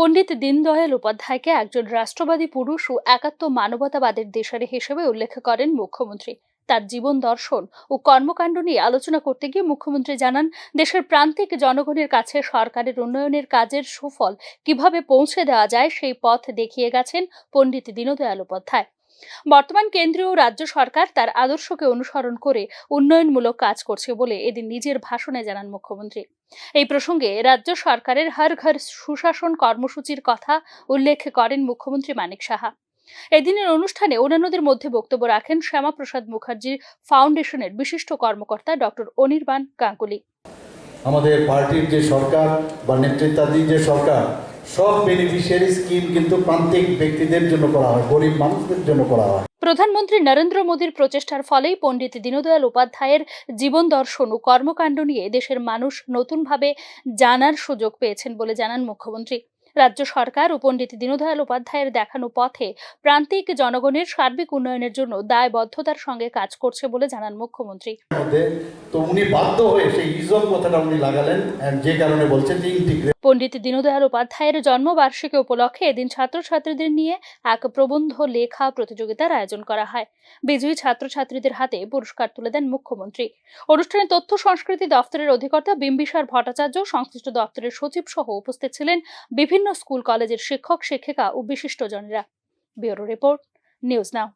পণ্ডিত দীনদয়াল উপাধ্যায়কে একজন রাষ্ট্রবাদী পুরুষ ও একাত্ম মানবতাবাদের দেশারি হিসেবে উল্লেখ করেন মুখ্যমন্ত্রী। তার জীবন দর্শন ও কর্মকাণ্ড নিয়ে আলোচনা করতে গিয়ে মুখ্যমন্ত্রী জানান, দেশের প্রান্তিক জনগণের কাছে সরকারের উন্নয়নের কাজের সুফল কীভাবে পৌঁছে দেওয়া যায় সেই পথ দেখিয়ে গেছেন পণ্ডিত দীনদয়াল উপাধ্যায়। বর্তমান কেন্দ্রীয় রাজ্য সরকার তার আদর্শকে অনুসরণ করে উন্নয়নমূলক কাজ করছে বলে এদিন নিজের ভাষণে জানান মুখ্যমন্ত্রী। এই প্রসঙ্গে রাজ্য সরকারের হর ঘর সুশাসন কর্মসূচির কথা উল্লেখ করেন মুখ্যমন্ত্রী মানিক সাহা। এদিনের অনুষ্ঠানে অন্যান্যদের মধ্যে বক্তব্য রাখেন শ্যামাপ্রসাদ মুখার্জি ফাউন্ডেশনের বিশিষ্ট কর্মকর্তা ডক্টর অনির্বাণ গাঙ্গুলি। আমাদের পার্টির যে সরকার বা নেতৃত্বাধীন যে সরকার, সব বেনিফিশিয়ারি স্কিম কিন্তু প্রান্তিক ব্যক্তিদের জন্য করা হয়, গরিব মানুষদের জন্য করা হয়। প্রধানমন্ত্রী নরেন্দ্র মোদীর প্রচেষ্টার ফলেই পণ্ডিত দীনদয়াল উপাধ্যায়ের জীবন দর্শন ও কর্মকাণ্ড নিয়ে দেশের মানুষ নতুনভাবে জানার সুযোগ পেয়েছেন বলে জানান মুখ্যমন্ত্রী। রাজ্য সরকার ও পণ্ডিত দীনদয়াল উপাধ্যায়ের দেখানো পথে প্রান্তিক জনগণের সার্বিক উন্নয়নের জন্য দায়বদ্ধতার সঙ্গে কাজ করছে বলে জানান মুখ্যমন্ত্রী। তো উনি বাধ্য হয়ে সেই ইজম কথাটা উনি লাগালেন যে কারণে বলছেন যে ইন্টিগ্রেট পণ্ডিত দীনদয়াল উপাধ্যায়ের জন্মবার্ষিকী উপলক্ষে এদিন ছাত্রছাত্রীদের নিয়ে এক প্রবন্ধ লেখা প্রতিযোগিতার আয়োজন করা হয়। বিজয়ী ছাত্রছাত্রীদের হাতে পুরস্কার তুলে দেন মুখ্যমন্ত্রী। অনুষ্ঠানে তথ্য সংস্কৃতি দপ্তরের অধিকর্তা বিম্বিসার ভট্টাচার্য সংশ্লিষ্ট দপ্তরের সচিব সহ উপস্থিত ছিলেন বিভিন্ন স্কুল কলেজের শিক্ষক শিক্ষিকা ও বিশিষ্টজনেরা। Bureau report news now.